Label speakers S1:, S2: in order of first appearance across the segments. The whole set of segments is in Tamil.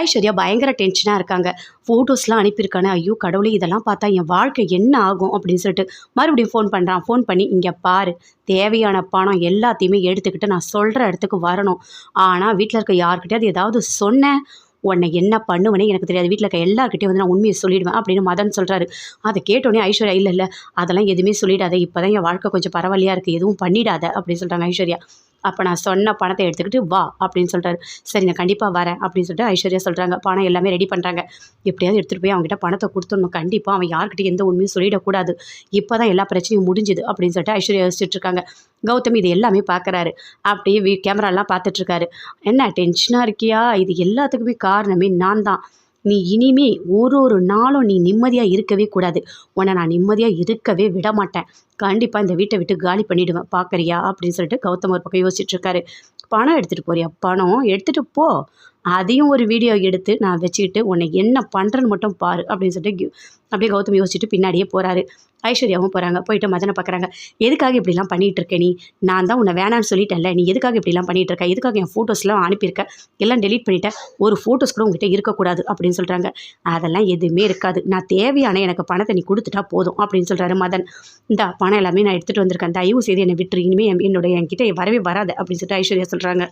S1: ஐஸ்வர்யா பயங்கர டென்ஷனாக இருக்காங்க. ஃபோட்டோஸ்லாம் அனுப்பியிருக்கானே ஐயோ கடவுளே இதெல்லாம் பார்த்தா என் வாழ்க்கை என்ன ஆகும் அப்படின்னு சொல்லிட்டு மறுபடியும் ஃபோன் பண்ணுறான் ஃபோன் பண்ணி இங்கே பாரு தேவையான பணம் எல்லாத்தையுமே எடுத்துக்கிட்டு நான் சொல்கிற இடத்துக்கு வரணும். ஆனால் வீட்டில் இருக்க யார்கிட்டயாவது ஏதாவது சொன்னேன். உன்னை என்ன பண்ணுவேனே எனக்கு தெரியாது. வீட்டில் இருக்க எல்லாருக்கிட்டையும் வந்து நான் உண்மையை சொல்லிடுவேன் அப்படின்னு மதன் சொல்கிறாரு அதை கேட்டோடனே ஐஸ்வர்யா இல்லை இல்லை அதெல்லாம் எதுவுமே சொல்லிடாத. இப்போ தான் என் வாழ்க்கை கொஞ்சம் பரவாயில்லையா இருக்குது எதுவும் பண்ணிடாத அப்படின்னு சொல்கிறாங்க ஐஸ்வர்யா. அப்போ நான் சொன்ன பணத்தை எடுத்துக்கிட்டு வா அப்படின்னு சொல்கிறாரு சரி நான் கண்டிப்பாக வரேன் அப்படின்னு சொல்லிட்டு ஐஸ்வர்யா சொல்கிறாங்க பணம் எல்லாமே ரெடி பண்ணுறாங்க எப்படியாவது எடுத்துகிட்டு போய் அவங்ககிட்ட பணத்தை கொடுத்துடணும். கண்டிப்பாக அவன் யார்கிட்ட எந்த உண்மையும் சொல்லிடக்கூடாது. இப்போ தான் எல்லா பிரச்சனையும் முடிஞ்சுது அப்படின்னு சொல்லிட்டு ஐஸ்வர்யா யோசிச்சுட்டு இருக்காங்க. கௌதம் இது எல்லாமே பார்க்குறாரு அப்படியே வீ கேமராலாம் பார்த்துட்ருக்காரு என்ன டென்ஷனாக இருக்கியா? இது எல்லாத்துக்குமே காரணமே நான் தான். நீ இனிமே ஒரு ஒரு நாளும் நீ நிம்மதியாக இருக்கவே கூடாது. உன்னை நான் நிம்மதியாக இருக்கவே விட மாட்டேன். கண்டிப்பாக இந்த வீட்டை விட்டு காலி பண்ணிவிடுவேன் பார்க்குறியா அப்படின்னு சொல்லிட்டு கௌதம் ஒரு பக்கம் யோசிச்சுட்ருக்காரு பணம் எடுத்துகிட்டு போறியா? பணம் எடுத்துகிட்டு போ. அதையும் ஒரு வீடியோ எடுத்து நான் வச்சுக்கிட்டு உன்னை என்ன பண்ணுறேன்னு மட்டும் பாரு அப்படின்னு சொல்லிட்டு அப்படியே கௌதம் யோசிச்சுட்டு பின்னாடியே போகிறாரு ஐஸ்வர்யாவும் போகிறாங்க போயிட்டு மதனை பார்க்குறாங்க எதுக்காக இப்படிலாம் பண்ணிகிட்டு இருக்க நீ? நான் தான் உன்னை வேணான்னு சொல்லிட்டேன்ல. நீ எதுக்காக இப்படிலாம் பண்ணிகிட்டு இருக்க? எதுக்காக என் ஃபோட்டோஸ்லாம் அனுப்பியிருக்க? எல்லாம் டெலீட் பண்ணிட்டேன். ஒரு ஃபோட்டோஸ் கூட உங்ககிட்ட இருக்கக்கூடாது அப்படின்னு சொல்கிறாங்க அதெல்லாம் எதுவுமே இருக்காது. நான் தேவையான எனக்கு பணத்தை நீ கொடுத்துட்டா போதும் அப்படின்னு சொல்கிறாரு மதன். இந்த பணம் எல்லாமே நான் எடுத்துகிட்டு வந்திருக்கேன். தயவு செய்து என்னை விட்டுரு. இனிமேல் என் என்னோட என்கிட்ட வரவே வராது அப்படின்னு சொல்லிட்டு ஐஸ்வர்யா சொல்கிறாங்க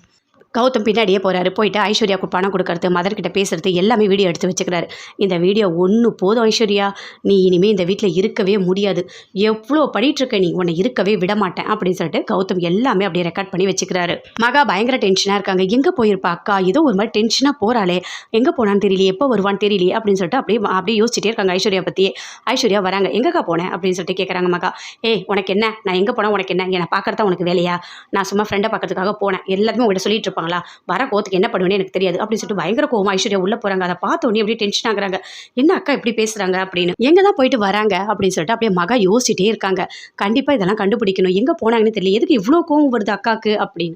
S1: கௌதம் பின்னாடியே போகிறாரு போயிட்டு ஐஸ்வர்யாவுக்கு பணம் கொடுக்கறது மதர்கிட்ட பேசுறது எல்லாமே வீடியோ எடுத்து வச்சுக்கிறாரு. இந்த வீடியோ ஒன்று போதும் ஐஸ்வர்யா. நீ இனிமேல் இந்த வீட்டில் இருக்கவே முடியாது. எவ்வளோ பண்ணிட்டு நீ உன்னை இருக்கவே விட மாட்டேன் அப்படின்னு சொல்லிட்டு கௌதம் எல்லாமே அப்படியே ரெக்கார்ட் பண்ணி வச்சுக்கிறாரு. மகா பயங்கர டென்ஷனாக இருக்காங்க. எங்கே போயிருப்பா அக்கா? ஏதோ ஒரு மாதிரி டென்ஷனாக போகிறாளே எங்கே போனான்னு தெரியலையே எப்போ வருவான்னு தெரியலையே அப்படின்னு சொல்லிட்டு அப்படியே அப்படியே யோசிச்சுட்டே இருக்காங்க ஐஸ்வர்யா பற்றியே ஐஸ்வர்யா வராங்க. எங்கக்கா போனேன் அப்படின்னு சொல்லிட்டு கேட்குறாங்க மகா. ஏய் உனக்கு என்ன? நான் எங்கே போனால் உனக்கு என்ன? என்னை பார்க்கறதா உனக்கு வேலையா? நான் சும்மா ஃப்ரெண்டை பார்க்கறதுக்காக போனேன். எல்லாருமே உங்கள்கிட்ட சொல்லிட்டு இருப்பாங்களா வர கோத்துக்கு என்ன பண்ணுவேன்னு எனக்கு தெரியாது அப்படின்னு சொல்லிட்டு பயங்கர கோவம் ஐஸ்வர்யா உள்ளே போகிறாங்க அதை பார்த்த உடனே அப்படியே டென்ஷன் ஆகுறாங்க. என்ன அக்கா இப்படி பேசுகிறாங்க அப்படின்னு. எங்கே தான் போயிட்டு வராங்க? அப்படின்னு சொல்லிட்டு அப்படியே மகா யோசிச்சிட்டே இருக்காங்க. கண்டிப்பாக இதெல்லாம் கண்டுபிடிக்கணும். எங்கே போனாங்கன்னு தெரியல. எதுக்கு இவ்வளோ கோவம் வருது அக்காவுக்கு அப்படின்னு.